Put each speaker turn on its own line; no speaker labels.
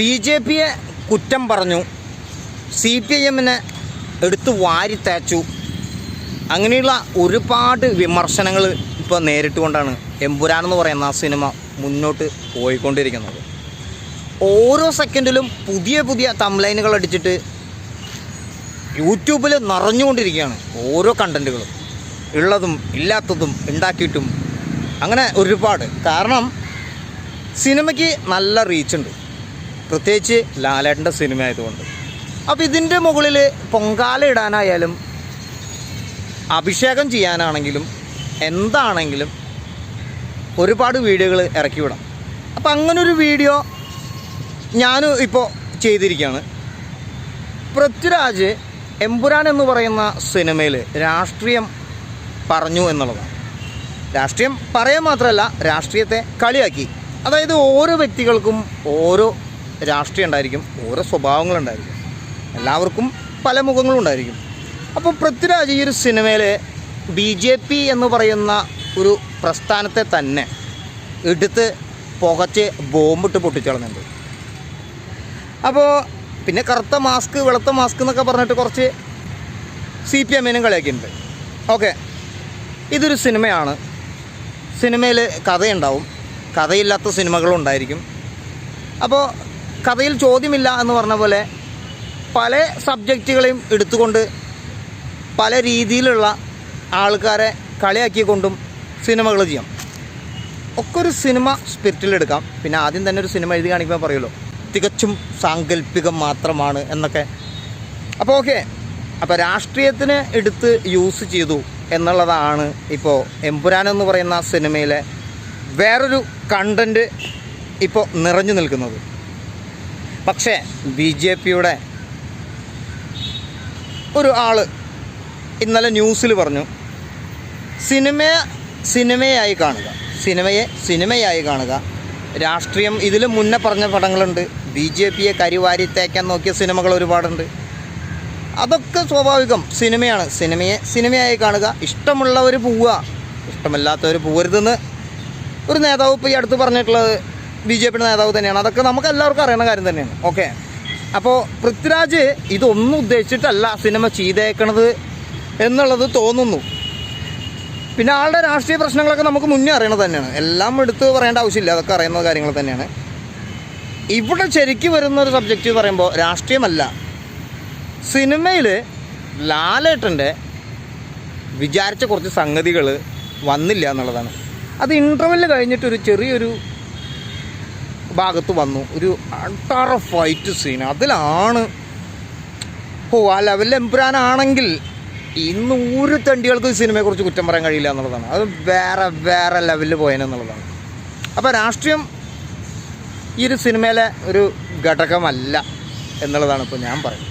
B J പിയെ കുറ്റം പറഞ്ഞു. സി പി ഐ എമ്മിനെ എടുത്ത് വാരി തേച്ചു. അങ്ങനെയുള്ള ഒരുപാട് വിമർശനങ്ങൾ ഇപ്പോൾ നേരിട്ടുകൊണ്ടാണ് എമ്പുരാൻ എന്ന് പറയുന്ന ആ സിനിമ മുന്നോട്ട് പോയിക്കൊണ്ടിരിക്കുന്നത്. ഓരോ സെക്കൻഡിലും പുതിയ പുതിയ തംലൈനുകൾ അടിച്ചിട്ട് യൂട്യൂബിൽ നിറഞ്ഞുകൊണ്ടിരിക്കുകയാണ് ഓരോ കണ്ടന്റുകളും ഉള്ളതും ഇല്ലാത്തതും ഉണ്ടാക്കിയിട്ടും. അങ്ങനെ ഒരുപാട്. കാരണം സിനിമയ്ക്ക് നല്ല റീച്ചുണ്ട്. പ്രത്യേകിച്ച് ലാലേട്ടന്റെ സിനിമ ആയതുകൊണ്ട് അപ്പോൾ ഇതിന്റെ മുകളിൽ പൊങ്കാല ഇടാനായാലും അഭിഷേകം ചെയ്യാനാണെങ്കിലും എന്താണെങ്കിലും ഒരുപാട് വീഡിയോകൾ ഇറക്കി വിടാം അപ്പോൾ അങ്ങനൊരു വീഡിയോ ഞാൻ ഇപ്പോൾ ചെയ്തിരിക്കുകയാണ്. പൃഥ്വിരാജ് എമ്പുരാൻ എന്ന് പറയുന്ന സിനിമയിൽ രാഷ്ട്രീയം പറഞ്ഞു എന്നുള്ളതാണ്. രാഷ്ട്രീയം പറയാൻ മാത്രമല്ല രാഷ്ട്രീയത്തെ കളിയാക്കി. അതായത് ഓരോ വ്യക്തികൾക്കും ഓരോ രാഷ്ട്രീയം ഉണ്ടായിരിക്കും ഓരോ സ്വഭാവങ്ങളുണ്ടായിരിക്കും എല്ലാവർക്കും പല മുഖങ്ങളും ഉണ്ടായിരിക്കും. അപ്പോൾ പൃഥ്വിരാജ് ഈ ഒരു സിനിമയിൽ ബി ജെ പി എന്ന് പറയുന്ന ഒരു പ്രസ്ഥാനത്തെ തന്നെ എടുത്ത് പുകച്ച് ബോംബിട്ട് പൊട്ടിച്ചളഞ്ഞിട്ടുണ്ട് അപ്പോൾ പിന്നെ കറുത്ത മാസ്ക് വെളുത്ത മാസ്ക് എന്നൊക്കെ പറഞ്ഞിട്ട് കുറച്ച് സി പി എമ്മിനും കളിയാക്കിയിട്ടുണ്ട് ഓക്കെ ഇതൊരു സിനിമയാണ്. സിനിമയിൽ കഥയുണ്ടാവും. കഥയില്ലാത്ത സിനിമകളും ഉണ്ടായിരിക്കും. അപ്പോൾ കഥയിൽ ചോദ്യമില്ല എന്ന് പറഞ്ഞ പോലെ പല സബ്ജക്റ്റുകളെയും എടുത്തുകൊണ്ട് പല രീതിയിലുള്ള ആൾക്കാരെ കളിയാക്കിക്കൊണ്ടും സിനിമകൾ ചെയ്യാം. ഒക്കെ ഒരു സിനിമ സ്പിരിറ്റിലെടുക്കാം പിന്നെ ആദ്യം തന്നെ ഒരു സിനിമ എഴുതി കാണിക്കുമ്പോൾ പറയുമല്ലോ തികച്ചും സാങ്കല്പികം മാത്രമാണ് എന്നൊക്കെ. അപ്പോൾ ഓക്കെ അപ്പോൾ രാഷ്ട്രീയത്തിന് എടുത്ത് യൂസ് ചെയ്തു എന്നുള്ളതാണ് ഇപ്പോൾ എമ്പുരാൻ എന്ന് പറയുന്ന സിനിമയിലെ വേറൊരു കണ്ടന്റ് ഇപ്പോൾ നിറഞ്ഞു നിൽക്കുന്നത്. പക്ഷേ ബി ജെ പിയുടെ ഒരു ആൾ ഇന്നലെ ന്യൂസിൽ പറഞ്ഞു സിനിമ സിനിമയായി കാണുക സിനിമയെ സിനിമയായി കാണുക. രാഷ്ട്രീയം ഇതിൽ മുന്നേ പറഞ്ഞ പടങ്ങളുണ്ട്. ബി ജെ പിയെ കരിവാരി തേക്കാൻ നോക്കിയ സിനിമകൾ ഒരുപാടുണ്ട്. അതൊക്കെ സ്വാഭാവികം. സിനിമയാണ്. സിനിമയെ സിനിമയായി കാണുക. ഇഷ്ടമുള്ളവർ പോവുക. ഇഷ്ടമല്ലാത്തവർ പോകരുതെന്ന് ഒരു നേതാവ് ഇപ്പോൾ ഈ അടുത്ത് പറഞ്ഞിട്ടുള്ളത്. ബി ജെ പിയുടെ നേതാവ് തന്നെയാണ്. അതൊക്കെ നമുക്ക് എല്ലാവർക്കും അറിയുന്ന കാര്യം തന്നെയാണ്. ഓക്കെ അപ്പോൾ പൃഥ്വിരാജ് ഇതൊന്നും ഉദ്ദേശിച്ചിട്ടല്ല സിനിമ ചെയ്തേക്കണത് എന്നുള്ളത് തോന്നുന്നു. പിന്നെ ആളുടെ രാഷ്ട്രീയ പ്രശ്നങ്ങളൊക്കെ നമുക്ക് മുന്നേ അറിയണത് തന്നെയാണ്. എല്ലാം എടുത്ത് പറയേണ്ട ആവശ്യമില്ല. അതൊക്കെ അറിയുന്ന കാര്യങ്ങൾ തന്നെയാണ്. ഇവിടെ ശരിക്ക് വരുന്ന ഒരു സബ്ജക്റ്റ് പറയുമ്പോൾ രാഷ്ട്രീയമല്ല. സിനിമയിൽ ലാലേട്ടന്റെ വിചാരിച്ച കുറച്ച് സംഗതികൾ വന്നില്ല എന്നുള്ളതാണ്. അത് ഇന്റർവെല്ല് കഴിഞ്ഞിട്ടൊരു ചെറിയൊരു ഭാഗത്ത് വന്നു. ഒരു അട്ടാറ ഫൈറ്റ് സീൻ അതിലാണ് ഓ ആ ലെവലിൽ എംപുരാനാണെങ്കിൽ ഇന്ന് ഒരു തണ്ടികൾക്ക് സിനിമയെക്കുറിച്ച് കുറ്റം പറയാൻ കഴിയില്ല എന്നുള്ളതാണ്. അത് വേറെ വേറെ ലെവലിൽ പോയനെന്നുള്ളതാണ് അപ്പോൾ രാഷ്ട്രീയം ഈ ഒരു സിനിമയിലെ ഒരു ഘടകമല്ല എന്നുള്ളതാണ് ഇപ്പോൾ ഞാൻ പറയുന്നത്.